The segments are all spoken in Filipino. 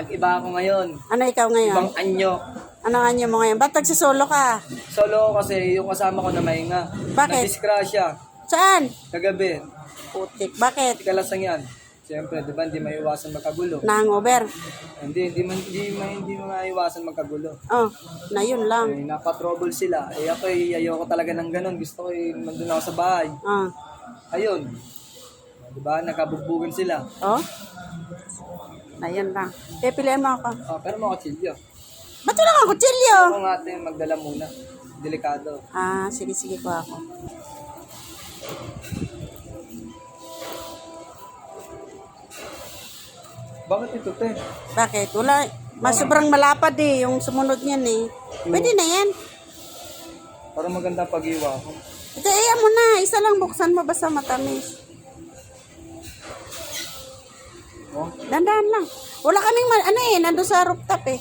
Nag-iba ako ngayon. Ano ikaw ngayon? Ibang anyo. Ano nga niyo mo ngayon? Ba't nagsisolo ka? Solo ako kasi yung kasama ko na mahinga. Bakit? Nadisgrasya. Saan? Kagabi. Putik. Bakit? Ikalasang yan. Siyempre, di ba, hindi maiwasan magkagulo. Nangover. Hindi, hindi, man, hindi, man, hindi maiwasan magkagulo. Oh, na yun lang. Eh, napatrouble sila. Eh ako eh, ayoko talaga ng ganun. Gusto ko eh, nandun ako sa bahay. Oh. Ayun. Di ba, nakabugbugan sila. Oh? Na yun lang. Kaya pilihan mo ako. Ah, pero mga kutsilyo. Ba't wala kang kutsilyo? Ako nga ate, magdala muna. Delikado. Ah, sige, sige po ako. Bakit ito, te? Bakit? Wala. Mas sobrang malapad eh, yung sumunod niyan eh. Pwede na yan. Para maganda pag-iwa ko. Ito, eh, mo na. Isa lang buksan mo basta matamis. Oh, Dandahan lang. Wala kaming, ano eh, nandun sa rooftop eh.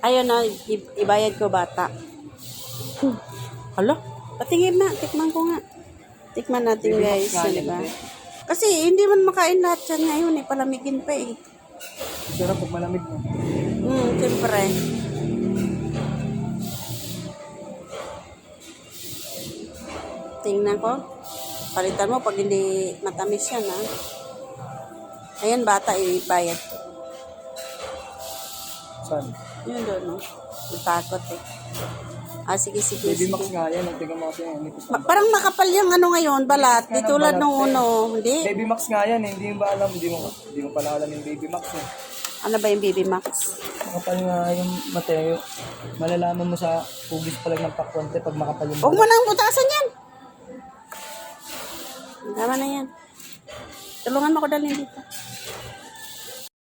Ayun na, ibayad ko bata. Hmm. Alo, patingin na, tikman ko nga. Tikman natin guys, di ba? Kasi hindi man makain lahat yan ngayon eh, palamigin pa eh. Sarap pag malamig mo. Hmm, siyempre. Tingnan ko. Palitan mo pag hindi matamis yan, ha? Ayan, bata, ibayad ko. Saan? Yun doon, no? Natakot eh. Ah, sige, sige, Baby sige. Max nga yan. Tingnan mo kasi yan. Ma- parang makapal yung ano ngayon, balat. Di tulad nung eh. uno. Hindi. Baby Max nga yan eh. Hindi mo ba alam? Hindi mo, hindi mo pala alam yung Baby Max eh. Ano ba yung Baby Max? Makapal nga yung Mateo. Malalaman mo sa hugis pa lang ng pakwante pag makapal yung Huwag mo nang butasan yan. Tama na yan. Tulungan mo ko dalhin dito.